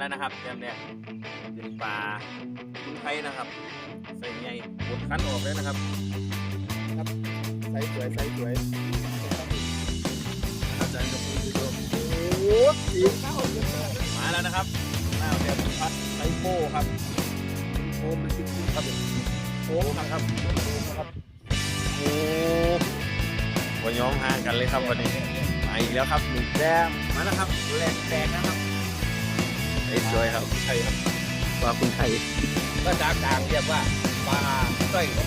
แล้วนะครับเตรียมเนี่ยเป็นปลาคุณไทยนะครับ ใส่ใหญ่กดคันออกเลยนะครับใส่สวยใส่สวยอาจารย์กับมือดูโอ้โหสีเข้าเยอะมากมาแล้วนะครับหน้าเดียวพัดไซโป้ครับโอ้มันติดๆครับโอ้ครับโอ้ครับโอ้วันย้อมห่างกันเลยครับวันนี้มาอีกแล้วครับหนึ่งแต้มมาแล้วครับแหลกแตกนะครับ ไอ้สวยครับไข่ครับปลาคุณไทยภาษากลางเรียกว่าปลาสร้อยครับ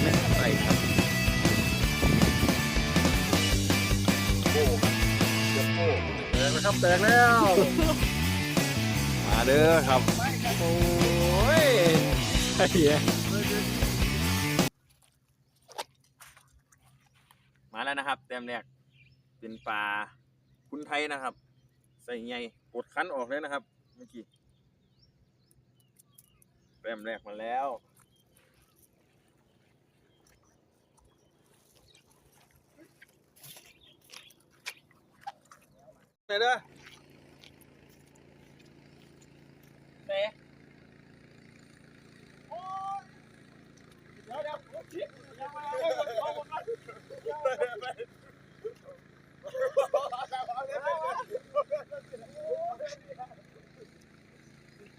ไม่ใส่ครับโอ้ครับเดี๋ยวโอ้แตกแล้วครับแตกแล้วมาเด้อครับโอ้ยไอ้เหี้ยมาแล้วนะครับ เต็มแรกเป็นปลาคุณไทยนะครับ ใส่ใหญ่กดคั้นออกเลยนะครับ เมื่อกี้แต้มแรกมาแล้วไหนเด้อเตะเดี๋ยวเดี๋ยวผมคิดยังไม่เอาเอาหมดก่อน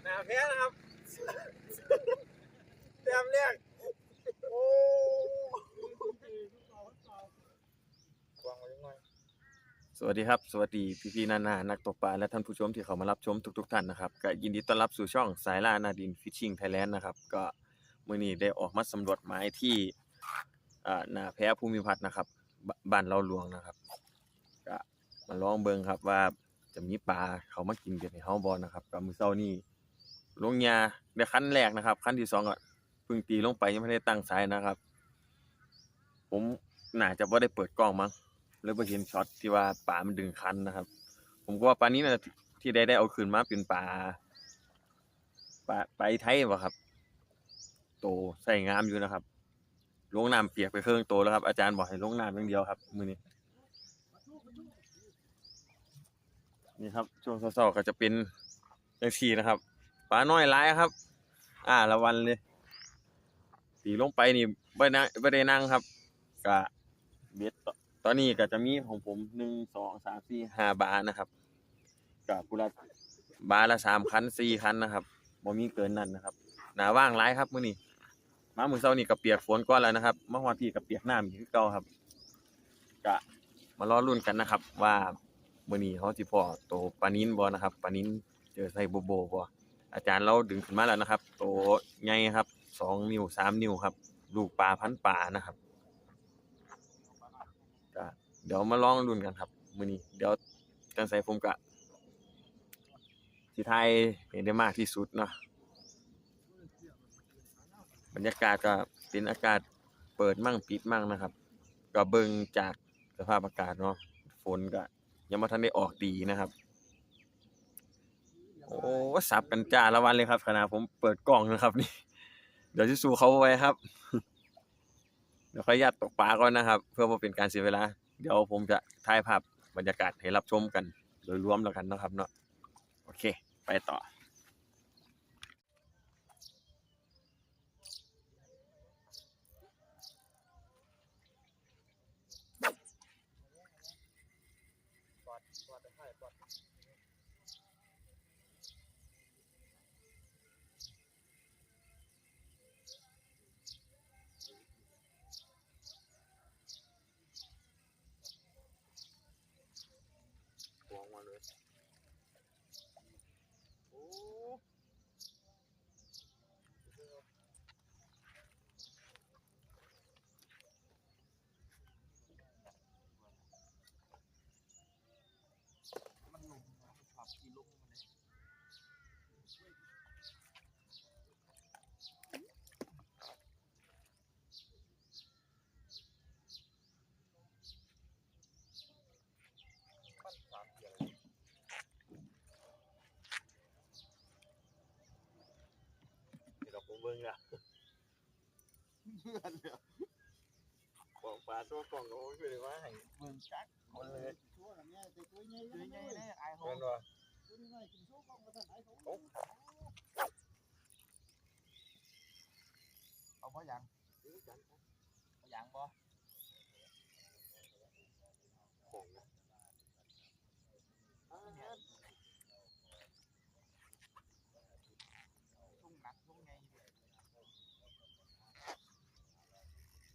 หนาแพ้นะครับเต็มแรกโอ้วางไว้ยังไงสวัสดีครับ สวัสดีพี่ๆนานานักตกปลาและท่านผู้ชมที่เข้ามารับชมทุก ๆ ท่านนะครับก็ยินดีต้อนรับสู่ช่องสายล่านาดินฟิชชิงไทยแลนด์นะครับ ก็มื้อนี้ได้ออกมาสำรวจหมายที่อ่านาแพ้ภูมิพัฒน์นะครับบ้านเราหลวงนะครับก็มาลองเบิงครับว่า จะมีปลาเขามากินกันในเฮาบ่นะครับก็มื้อเช้านี้ลงยาได้คันแรกนะครับคันที่สองก็เพิ่งตีลงไปยังไม่ได้ตั้งสายนะครับ ผมน่าจะบ่าได้เปิดกล้องมั้งเลยไปเห็นช็อตที่ว่าปลามันดึงคันนะครับ ผมก็ว่าปลานี้นะที่ได้ได้เอาคืนมาเป็นปลาปลาปลาไทยวะครับ โตใส่งามอยู่นะครับลงน้ำเปียกไปเครื่องโตแล้วครับ อาจารย์บอกให้ลงน้ำอย่างเดียวครับมือนี้ นี่ครับช่วงเศร้าๆก็จะเป็นจังชีนะครับปลาน้อยร้ายครับ อ่าละวันเลยตีลงไปนี่ไม่นั่งไม่ได้นั่งครับกะเบ็ดตอนนี้ก็จะมีของผมหนึ่งสองสามสี่ห้าบาทนะครับกับกุละบาทละสามคันสี่คันนะครับบ่มีเกินนั้นนะครับหนาว่างหลายครับมื้อนี้มามือเช้านี่ก็เปียกฝนก่อนแล้วนะครับมาฮอดพี่ก็เปียกหน้ำอีกคือเก่าครับก็มารอลุ้นกันนะครับว่า มื้อนี้เขาสิพอโตปานินบ่นะครับปานินเจอใส่โบโบบ่อาจารย์เราดึงขึ้นมาแล้วนะครับ โตใหญ่ครับสองนิ้วสามนิ้วครับ ลูกปลาพันป่านะครับก็เดี๋ยวมาลองรุ่นกันครับมื้อนี้เดี๋ยวจังใส่ผมกะสิไทยเห็นได้มากที่สุดเนาะบรรยากาศก็เป็นอากาศเปิดมั่งปิดมั่งนะครับ ก็เบิ่งจากสภาพอากาศเนาะฝนก็ ยังมาทันได้ออกดีนะครับ โอ้สับกันจ้าละวันเลยครับขณะผมเปิดกล้องนะครับนี่ เดี๋ยวจะสู้เขาไว้ครับ เดี๋ยวขออนุญาตตกปลาก่อนนะครับ เพื่อบ่เป็นการเสียเวลา เดี๋ยวผมจะถ่ายภาพบรรยากาศให้รับชมกัน โดยรวมแล้วกันนะครับเนาะโอเค ไปต่อ เราผมเบิ่งอะบอกปลาตัวกล่องก็ไม่เคยว่าให้เบิ่งจักคนเลยตัวละเนี่ยแต่ตัวใหญ่ตัวใหญ่ๆแน่ไอ้หเงิงนวะเอเอาบ่ยังเอายังบ่ทุ่งหนักทุ่งไง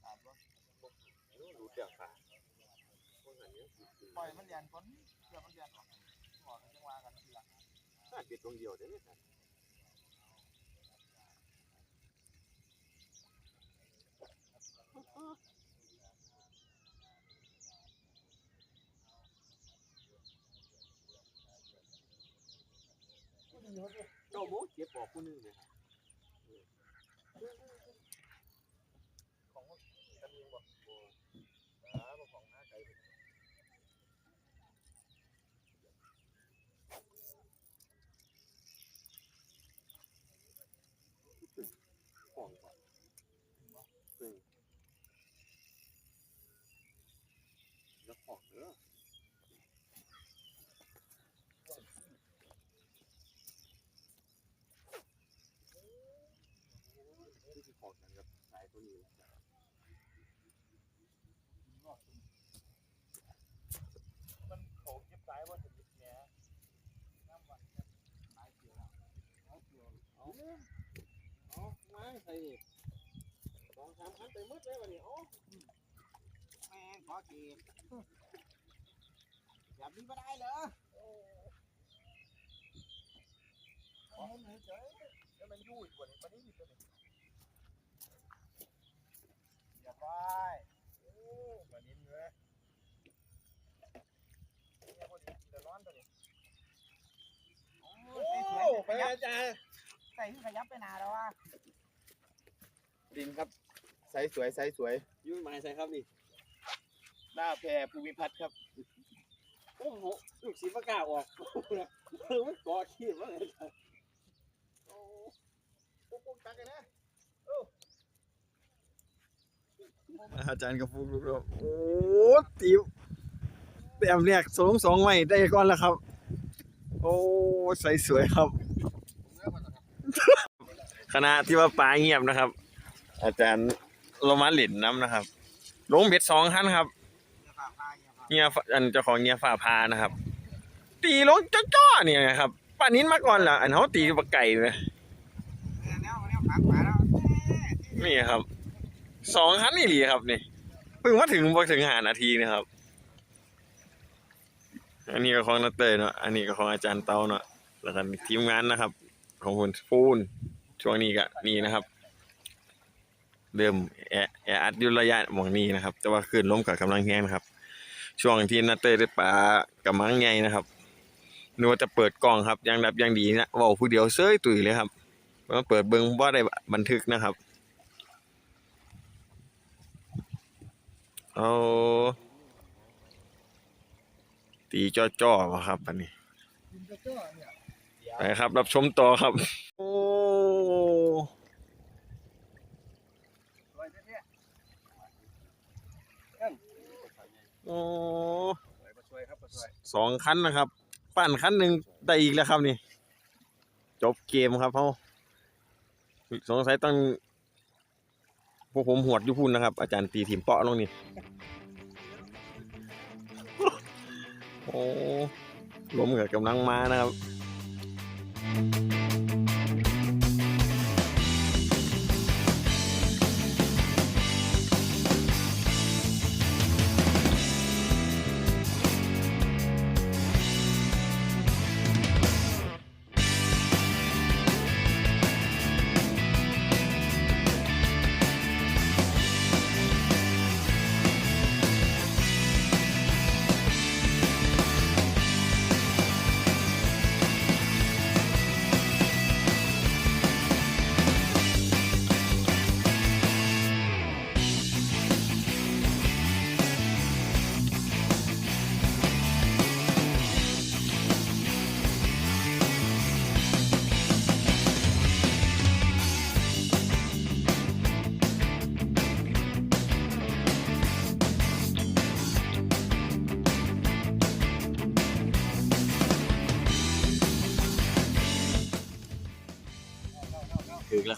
ตามบ่ รู้เรื่องค่ะ ปล่อยมันเรียนก่อนเพื่อมันเรียนออกก่อนจังว่ากันทีหลังน่าเป็นตรงเดียวเด้อเจ้าโมเก็บบอกผู้หนึงเนี่ย ของกันยิงบ่บ่อ่าบ่ของหน้าไกล ของว่ะเออ นี่คือของกันกับสายตัวนี้มันเขาเก็บสายบ่ถึงแหน่น้ำวันสายเกี่ยวเอาเกี่ยวเอาเอามาใส่สองสามคันไปหมดเลยวันนี้เอาแม่งขอเกี แบบนี้ก็ได้เหรอขอมันเฉยแล้วมันยุ่ยกว่านี้มันนี่ตัวนี้เรียบร้อยโอ้มันนิ่มเลยเนี่ยพอดีจะร้อนตัวนี้โอ้ไปอาจารย์ใส่ที่ขยับไปนาแล้วว่ะดินครับไซส์สวยไซส์สวย ยุ่ยไม้ใส่ครับนี่หน้าแพรภูมิพัฒน์ครับ อ้โหลูกศิษย์ประกล้าศออกเออมันก่อขี้ว่าไงโอ้ปุ๊บปุ๊บตักเลยนะอาจารย์กระฟุกลูกครับโอ้ตีแต้มแรกสองสองไว้ได้ก่อนแล้วครับ โอ้ใสสวยครับ คณะที่ว่าปลาเงียบนะครับ อาจารย์โรมาหลินน้ำนะครับลงเบ็ดสองคันครับ เงียอันเจ้าของเงียฝ่าพานะครับ ตีลงจ้อๆเนี่ยนะครับป่านนี้มาก่อนล่ะอันเขาตีปลาไก่เลยนี่ครับสองคันนี่หลีครับนี่เพิ่งมาถึงพอถึงหานาทีนะครับ อันนี้ก็ของนัตเตอร์เนาะอันนี้ก็ของอาจารย์เตาเนาะแล้วก็ทีมงานนะครับ ของคุณฟูนช่วงนี้ก็นี่นะครับเริ่มแอแออัดอยุระยะหมองนี้นะครับ แต่ว่าขึ้นล้มกับกำลังแห้งนะครับ ช่วงที่นัตเตอร์ได้ปลากำลังใหญ่นะครับนึกว่าจะเปิดกล้องครับยังดับยังดีนะว่าผู้เดียวเซ้ยตุ๋ยเลยครับมาเปิดเบิ้งว่าได้บันทึกนะครับเอาตีจ้อๆวะครับอันนี้ไปครับ รับชมต่อครับ โอ้ ช่วยครับช่วย สองคันนะครับ ปั่นคันหนึ่งได้อีกแล้วครับนี่ จบเกมครับเขาสงสัยต้องพวกผมหวดยุพุ่นนะครับ อาจารย์ตีถิ่มเปาะลงนี่โอ้ล้มกับกำลังมานะครับ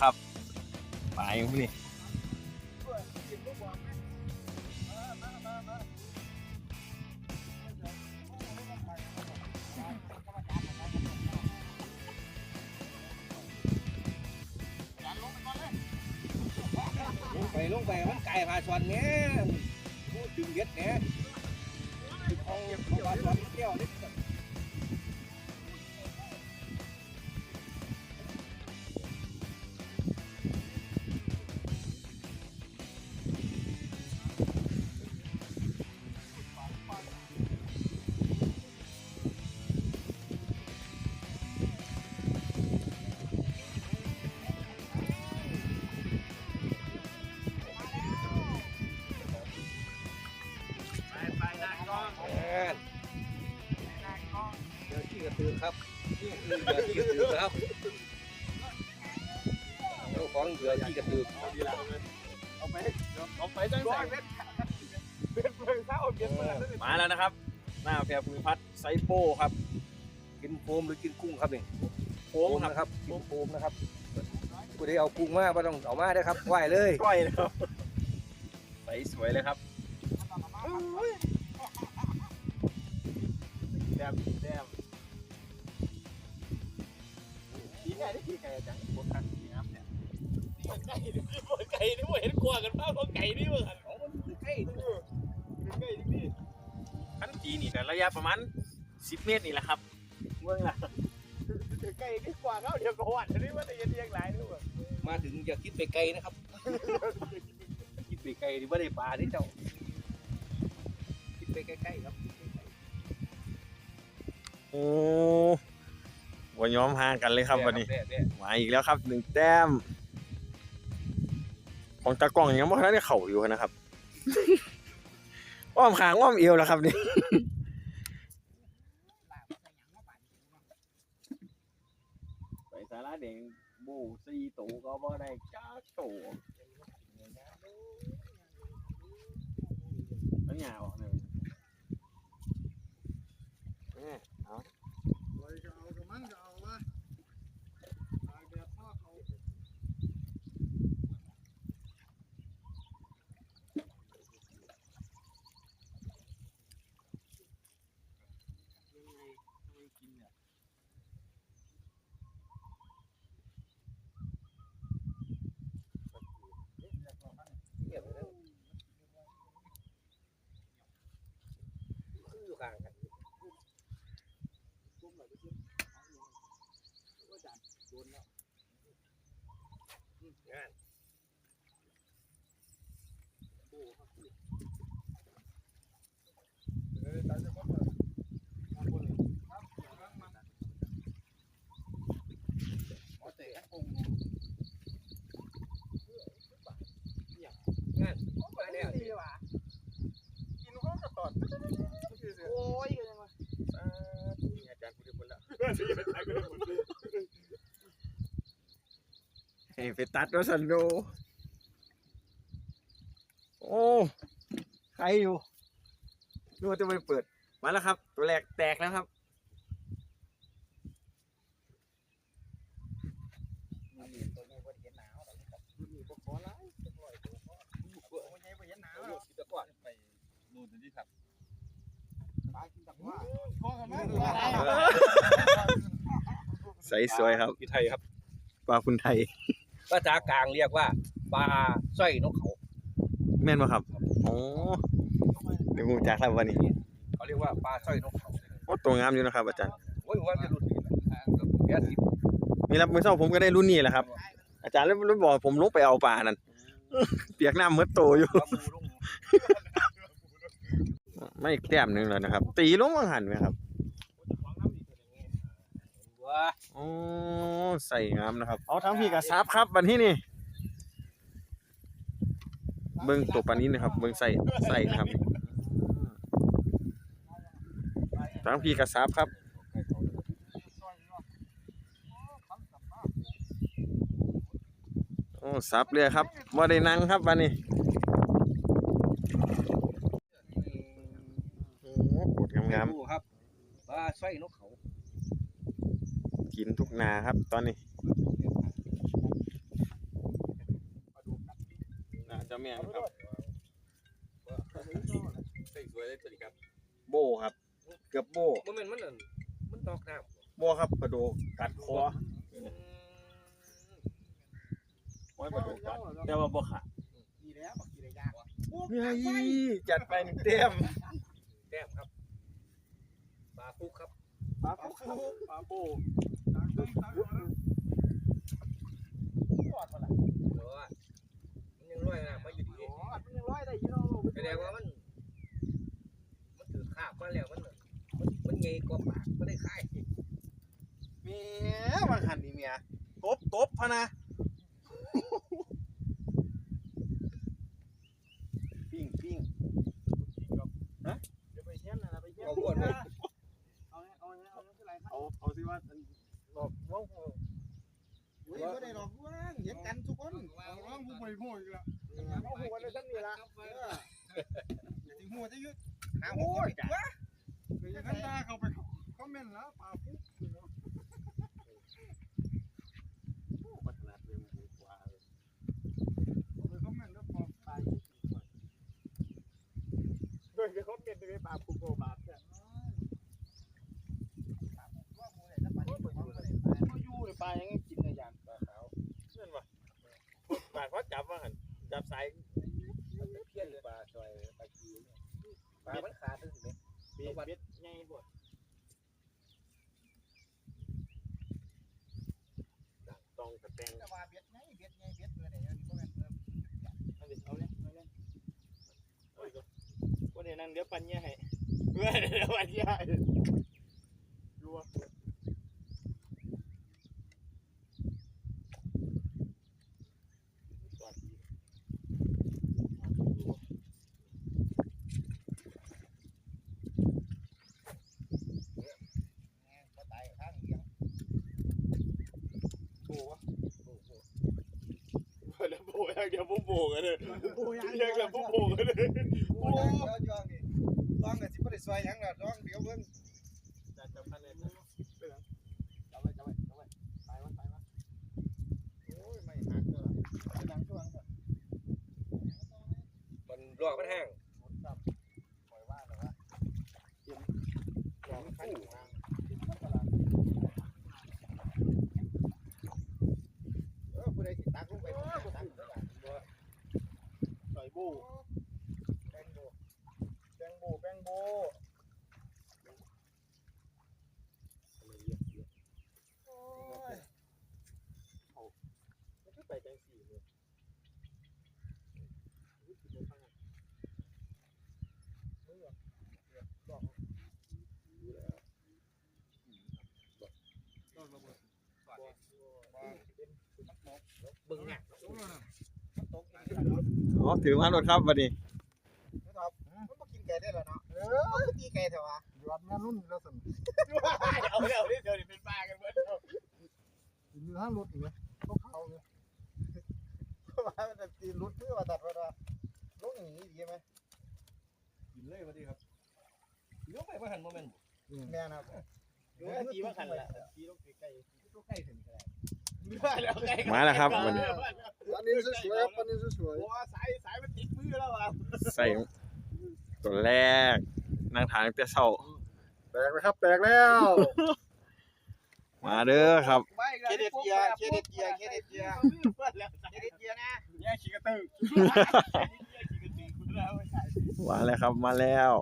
ครับปลาอย่างพวกนี้ ครับ กินโฟมหรือกินกุ้งครับนี่โค้งครับนะครับกินโฟมนะครับผู้ใดเอากุ้งมาไม่ต้องเอามาได้อครับไหวเลยก้อยนะครับใสสวยเลยครับแต้มแต้มขี่ไก่ได้ขี่ไก่จังบนคันขี่น้ำเนี่ยไก่ดิบนไก่นี่ว่าเห็นกลัวกันมากเพราะไก่นี่ว่าหันเอามันใกล้เออไก่ดิบคันจีนี่แต่ระยะประมาณ 10เมตรนี่แหละครับเมืองละไก่นี่กว่าเขาเดียวก็วัดอันนี้ว่าจะยังเรียงหลายด้วยมาถึงอย่าคิดไปไกลนะครับคิดไปไกลดิว่าได้ปลาที่เจ้าคิดไปใกล้ๆครับคิดไปใกล้โอ้วันย้อมห่างกันเลยครับวันนี้แน่แน่มาอีกแล้วครับหนึ่งแต้ม ของตากล้องยังไม่ทันได้เข่าอยู่นะครับอ้อมขางอ้อมเอวแล้วครับนี่ ไปสาระแดงบูซีตูก็บ่ได้ จ้ โดนแล้ว ไปตัดรสันโดโอ้ใครอยู่ดูว่าจะไปเปิด มาแล้วครับ ตัวแรกแตกแล้วครับตัวนี้ว่าเห็นหนาวแล้วครับนี่พวกแล้วครับตายกินตักว่าข้อกันมั้งใสสวยครับพี่ไทยครับปลาคุณไทย ภาษากลางเรียกว่าปลาสร้อยนกเขาแม่นป่ะครับโอ้เดี๋ยวผมจากครับวันนี้เขาเรียกว่าปลาสร้อยนกเขาโอ้ตัวงามอยู่นะครับ อาจารย์โอ้ยว่าจะรุ่นนี้นะกับแก่สิบมีรับมือเช้าผมก็ได้รุ่นนี้แหละครับ อาจารย์แล้วแล้วบอกผมลงไปเอาปลานั่นเปียกน้ำมืดโตอยู่ปลาบูลงไม่แต้มหนึ่งเลยนะครับ ตีลงมังหันไหมครับว่า โอ้ใส่งามนะครับ เอาทั้งพี่กับซับครับวันที่นี่เบิ้งตัวปลานี้นะครับ เบิ้งใส่ใส่นะครับทั้งพี่กับซับครับโอ้ซับเลยครับว่าได้นั่งครับวันนี้โอ้ปวดงามบูครับปลาสร้อยนกเขาๆ กินทุกนาครับ ตอนนี้นะเจ้าแม่ครับใส่สวยเลยตัวนี้ครับโบครับ เกือบโบบ่แม่นมันนั่นมันนอกน้ำโบครับปลาโดกัดคอโอ้ยปลาโดกัดแต่ว่าบ่ขาดดีแล้วบักกีได้ยกว่ะเฮ้ยจัดไปหนึ่งเต็มแต้มครับปลาฟุกครับปลาปูปลาปู มันยังลอยนะมาอยู่ดีอ๋อมันยังร้อยได้ยี่น้องแสดงว่ามันมันถือคาวมาแล้วมันมันมันใหญ่กว่าปากมันได้คายเมียมันหันนี่เมียกบกบพะนะปิ้งปิ้ง เดี๋ยวไปเชี่ยนนะไปเชี่ยน เอาอ้วนไป เอาเนี่ยเอาเนี่ยเอาเนี่ยคืออะไรครับ เอาเอาสิว่าหลอกว่าง อุ้ยก็ได้หรอกว่างเห็นกันทุกคนว่างผู้บริโภคอีกแล้วเอาหัวเลยทั้งนี้ละอย่าถึงหัวจะยึด หาหัวไปจ้ะ อย่างนั้นตาเขาไปคอมเมนต์แล้วปลาปุ๊บ พัฒนาเป็นหมูกว่าเลย ไปคอมเมนต์แล้วปลาตายโดยจะคอมเมนต์ในปลาปุ๊บโบบาทเนี่ยว่าหมูเนี่ยถ้าปลาที่มันก็เลยตายก็ยู่เลยปลายังกินในยานปลาขาว เพื่อนวะบาด เขาจับว่าหันจับสายเพี้ยนปลาซอยปลาจีนปลามันขาดตั้งสิเม็ดเบ็ดเบ็ดไงบ่ตองกระแตงแต่ว่าเบ็ดไงเบ็ดไงเบ็ดเลยเนี่ยนี่ก็แม่นเออเอาดิเอาเนี่ยเอาเนี่ยโอ้ยวันนี้นั่งเดี๋ยวปัญญาให้เว้ยเดี๋ยวปัญญาให้ดูว่า ก็ตายข้างเดียว โบวะโบโบแล้วโบอย่าง เดียวผมโบกันเลยโบอย่างเดียวผมโบกันเลยโอ้ยย้อนย้อนนี่ร้องกันสิบ่ได้ซอยหยังล่ะร้องเดี๋ยวเบิ่ง จัดจับกันเลยจับไว้จับไว้จับไว้ตายวะตายวะ โอ้ยไม่หักเด้อ ดังช่วงก่อน มันลวกมันแห้ง หมดจับปล่อยว่าแต่ว่าเตรียมลองขั้นทางติดขั้นตลาด เออผู้ใดสิตักลงไปตักลงไปตักลงไป ใส่บู แตงโม แป้งโบแป้ง โอ้ยเอามันก็ไปจังสี่เลยเขาหลังเออเดี๋ยวบอกรู้แล้วบอกบอกระเบิดบอกบอกเป็นนักมกเบิ่งอะมันตกอีกแล้วเนะอ๋อถือมารถครับวันนี้ ครับมันบ่กินไก่ได้แล้วเนาะเออมันตีไก่เถอะวะยอดงานรุ่นแล้วสั่นเอาเดี๋ยวเดี๋ยวนี่เป็นปลากันเบิดแล้วอยู่ทางรถอีกไหมเขาเขาเลย ว่ามันจะตีรถเพื่อว่าตัดว่าลงอย่างนี้ดีไหมกินเลยพอดีครับยกไปบ่ทันบ่แม่นแม่นะครับเดี๋ยวตีว่าขันละตีลงไก่ๆต้องไก่ถึงก็ได้แล้วไก่มาแล้วครับวันนี้อันนี้สวยๆอันนี้สวยๆโอ้สายสายมันติดมือแล้วอะใส่ตัวแรกนั่งทางแต่เช้าแตกแล้วครับแตกแล้ว มาเด้อครับ เคเดเกียเคเดเกียเคเดเกียเคเดเกียนะแย่ขี้กระตือมาแล้วครับมาแล้ว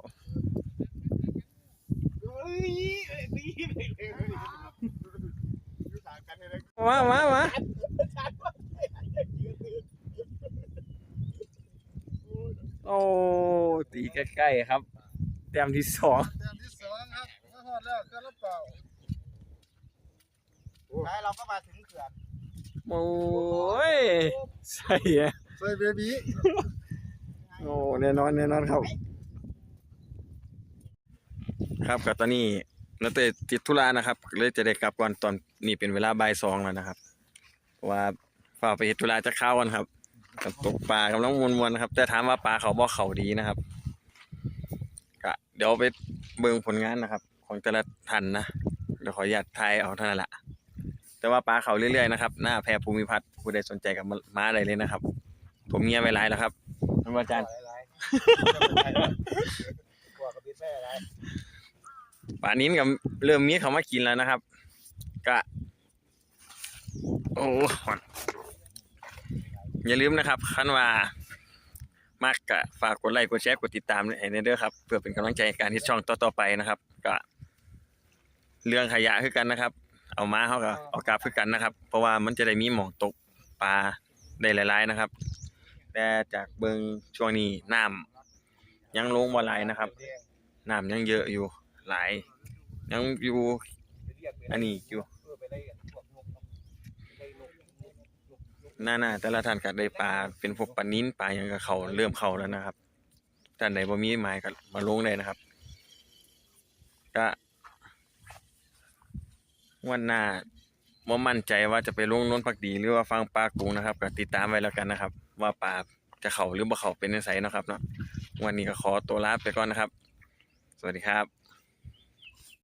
มามามาโอ้ตีใกล้ๆครับแต้มที่สอง แต้มที่สองครับมาหอดแล้วเครื่องรับเปล่า ท้ายเราก็มาถึงเขื่อนโอ้ยใส่อะใส่เบบี้โอ้แน่นอนแน่นอนครับ ครับกับตอนนี้นักเตะติดธุระนะครับเลยจะได้กลับก่อนตอนนี้เป็นเวลาบ่ายสองแล้วนะครับเพราะว่าฝ่ากไปเฮ็ดธุระจะเข้ากันครับกับตกปลากำลังมวนๆนะครับ แต่ถามว่าปลาเขาบ่เขาดีนะครับก็เดี๋ยวไปเบิ่งผลงานนะครับ ของแต่ละท่านนะเดี๋ยวขออนุญาตทายเอาเท่านั้นแหละ แต่ว่าปลาเขาเรื่อยๆนะครับหน้าแพรภูมิพัฒน์ผู้ใดสนใจกับมามาได้เลยนะครับ ผมเงียบไว้หลายแล้วครับท่านอาจารย์หลายๆกลัวกับพี่แม่หลายป่านนี้ก็เริ่มมีเขามากินแล้วนะครับก็โอ้หอนอย่าลืมนะครับ คันว่ามากกะฝากกดไลค์กดแชร์กดติดตามให้ในเด้อครับเพื่อเป็นกำลังใจในการที่ช่องต่อๆไปนะครับ ก็เรื่องขยะคือกันนะครับ เอามาเขาก็เอากลับคือกันนะครับ เพราะว่ามันจะได้มีหมองตกปลาได้หลาย ๆนะครับ แต่จากเบิงช่วงนี้น้ำยังลงบ่หลายนะครับน้ำยังเยอะอยู่หลาย ยังอยู่อันนี้อยู่เออไปไล่กันพวกนกครับไล่นกนกนกนกหน้าหน้าแต่ละท่านก็ได้ปลาเป็นพวกปลานิ้นปลาหยังก็เขาเริ่มเข้าแล้วนะครับท่านใดบ่มีหมายก็มาลงได้นะครับก็ วันหน้าบ่มั่นใจว่าจะไปลงน้นพักดีหรือว่าฟังปลากุ้งนะครับก็ติดตามไว้แล้วกันนะครับ ว่าปลาจะเข่าหรือบ่เข่าเป็นจังไสเนะครับเนาะวันนี้ก็ขอตัวลาไปก่อนนะครับ สวัสดีครับ